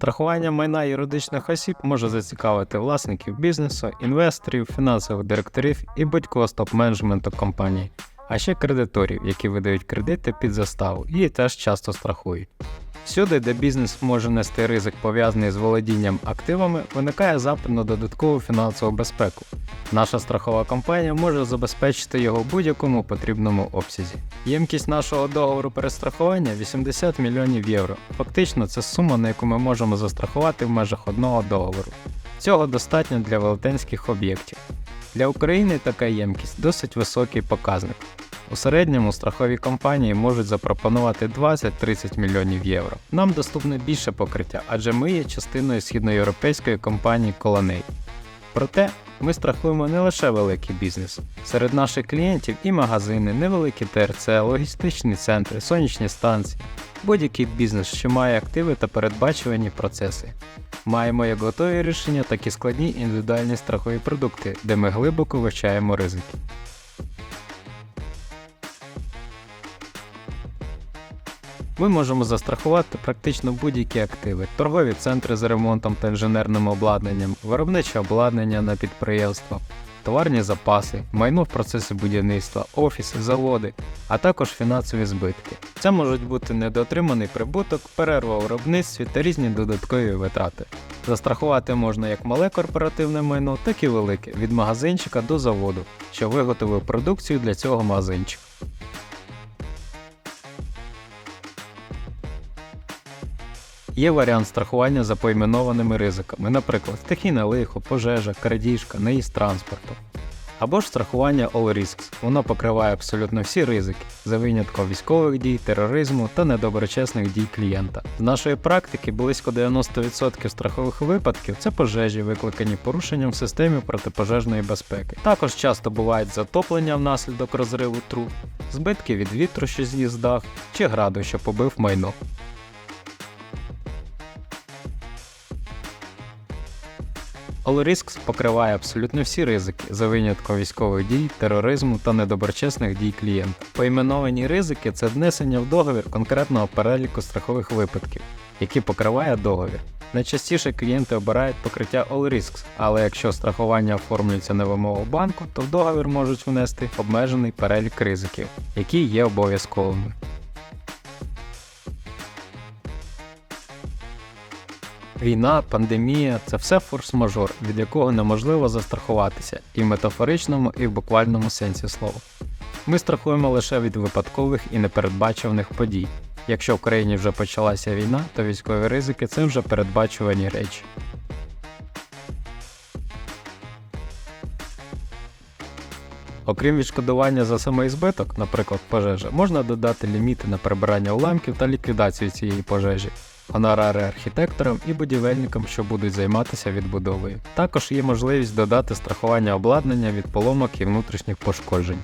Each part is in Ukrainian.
Страхування майна юридичних осіб може зацікавити власників бізнесу, інвесторів, фінансових директорів і будь-кого з топ-менеджменту компанії, а ще кредиторів, які видають кредити під заставу і теж часто страхують. Всюди, де бізнес може нести ризик пов'язаний з володінням активами, виникає запит на додаткову фінансову безпеку. Наша страхова компанія може забезпечити його будь-якому потрібному обсязі. Ємкість нашого договору перестрахування 80 мільйонів євро. Фактично, це сума, на яку ми можемо застрахувати в межах одного договору. Цього достатньо для велетенських об'єктів. Для України така ємкість досить високий показник. У середньому страхові компанії можуть запропонувати 20-30 мільйонів євро. Нам доступне більше покриття, адже ми є частиною східноєвропейської компанії Colonnade. Проте ми страхуємо не лише великий бізнес. Серед наших клієнтів і магазини, невеликі ТРЦ, логістичні центри, сонячні станції, будь-який бізнес, що має активи та передбачувані процеси. Маємо як готові рішення, так і складні індивідуальні страхові продукти, де ми глибоко вивчаємо ризики. Ми можемо застрахувати практично будь-які активи: торгові центри з ремонтом та інженерним обладнанням, виробниче обладнання на підприємства, товарні запаси, майно в процесі будівництва, офіси, заводи, а також фінансові збитки. Це можуть бути недоотриманий прибуток, перерва у виробництві та різні додаткові витрати. Застрахувати можна як мале корпоративне майно, так і велике від магазинчика до заводу, що виготовив продукцію для цього магазинчика. Є варіант страхування за поіменованими ризиками, наприклад, стихійне лихо, пожежа, крадіжка, неїзд транспорту. Або ж страхування All Risks. Воно покриває абсолютно всі ризики, за винятком військових дій, тероризму та недоброчесних дій клієнта. З нашої практики близько 90% страхових випадків це пожежі, викликані порушенням в системі протипожежної безпеки. Також часто бувають затоплення внаслідок розриву труб, збитки від вітру, що з'їзд дах, чи граду, що побив майно. All покриває абсолютно всі ризики за винятком військових дій, тероризму та недоброчесних дій клієнта. Поіменовані ризики це внесення в договір конкретного переліку страхових випадків, які покриває договір. Найчастіше клієнти обирають покриття All Risks, але якщо страхування оформлюється на вимогу банку, то в договір можуть внести обмежений перелік ризиків, які є обов'язковими. Війна, пандемія це все форс-мажор, від якого неможливо застрахуватися і в метафоричному, і в буквальному сенсі слова. Ми страхуємо лише від випадкових і непередбачуваних подій. Якщо в країні вже почалася війна, то військові ризики це вже передбачувані речі. Окрім відшкодування за самий збиток, наприклад, пожежа, можна додати ліміти на прибирання уламків та ліквідацію цієї пожежі, гонорари архітекторам і будівельникам, що будуть займатися відбудовою. Також є можливість додати страхування обладнання від поломок і внутрішніх пошкоджень.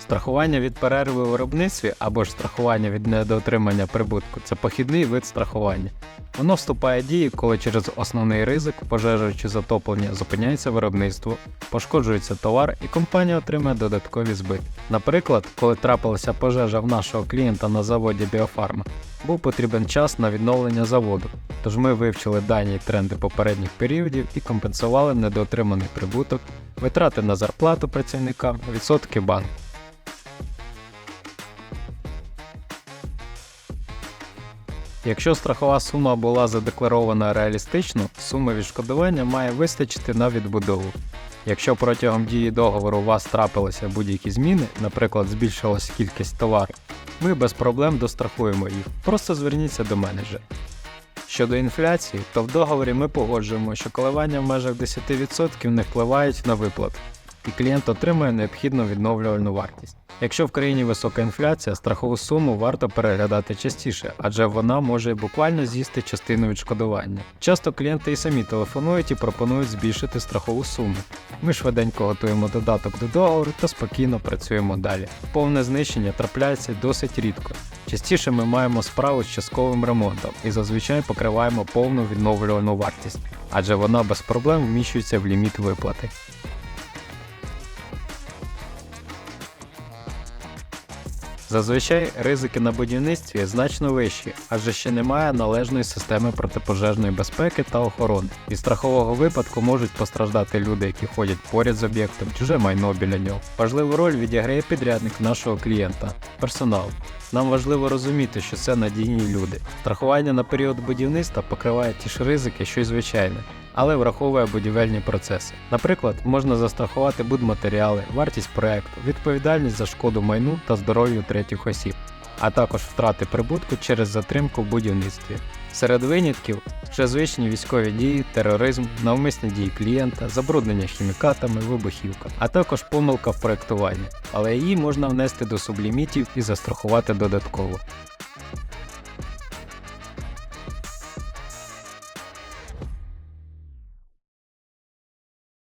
Страхування від перерви у виробництві або ж страхування від недоотримання прибутку це похідний вид страхування. Воно вступає в дію, коли через основний ризик, пожежа чи затоплення зупиняється виробництво, пошкоджується товар і компанія отримує додаткові збитки. Наприклад, коли трапилася пожежа в нашого клієнта на заводі Біофарма, був потрібен час на відновлення заводу, тож ми вивчили дані і тренди попередніх періодів і компенсували недоотриманий прибуток, витрати на зарплату працівникам, відсотки банку. Якщо страхова сума була задекларована реалістично, сума відшкодування має вистачити на відбудову. Якщо протягом дії договору у вас трапилися будь-які зміни, наприклад, збільшилась кількість товарів, ми без проблем дострахуємо їх. Просто зверніться до менеджера. Щодо інфляції, то в договорі ми погоджуємо, що коливання в межах 10% не впливають на виплату, і клієнт отримує необхідну відновлювальну вартість. Якщо в країні висока інфляція, страхову суму варто переглядати частіше, адже вона може буквально з'їсти частину відшкодування. Часто клієнти і самі телефонують і пропонують збільшити страхову суму. Ми швиденько готуємо додаток до договору та спокійно працюємо далі. Повне знищення трапляється досить рідко. Частіше ми маємо справу з частковим ремонтом і зазвичай покриваємо повну відновлювальну вартість, адже вона без проблем вміщується в ліміт виплати. Зазвичай ризики на будівництві значно вищі, адже ще немає належної системи протипожежної безпеки та охорони. Від страхового випадку можуть постраждати люди, які ходять поряд з об'єктом, чуже майно біля нього. Важливу роль відіграє підрядник нашого клієнта персонал. Нам важливо розуміти, що це надійні люди. Страхування на період будівництва покриває ті ж ризики, що й звичайне, але враховує будівельні процеси. Наприклад, можна застрахувати будматеріали, вартість проекту, відповідальність за шкоду майну та здоров'ю третіх осіб, а також втрати прибутку через затримку в будівництві. Серед винятків вже звичні військові дії, тероризм, навмисні дії клієнта, забруднення хімікатами, вибухівка, а також помилка в проектуванні, але її можна внести до сублімітів і застрахувати додатково.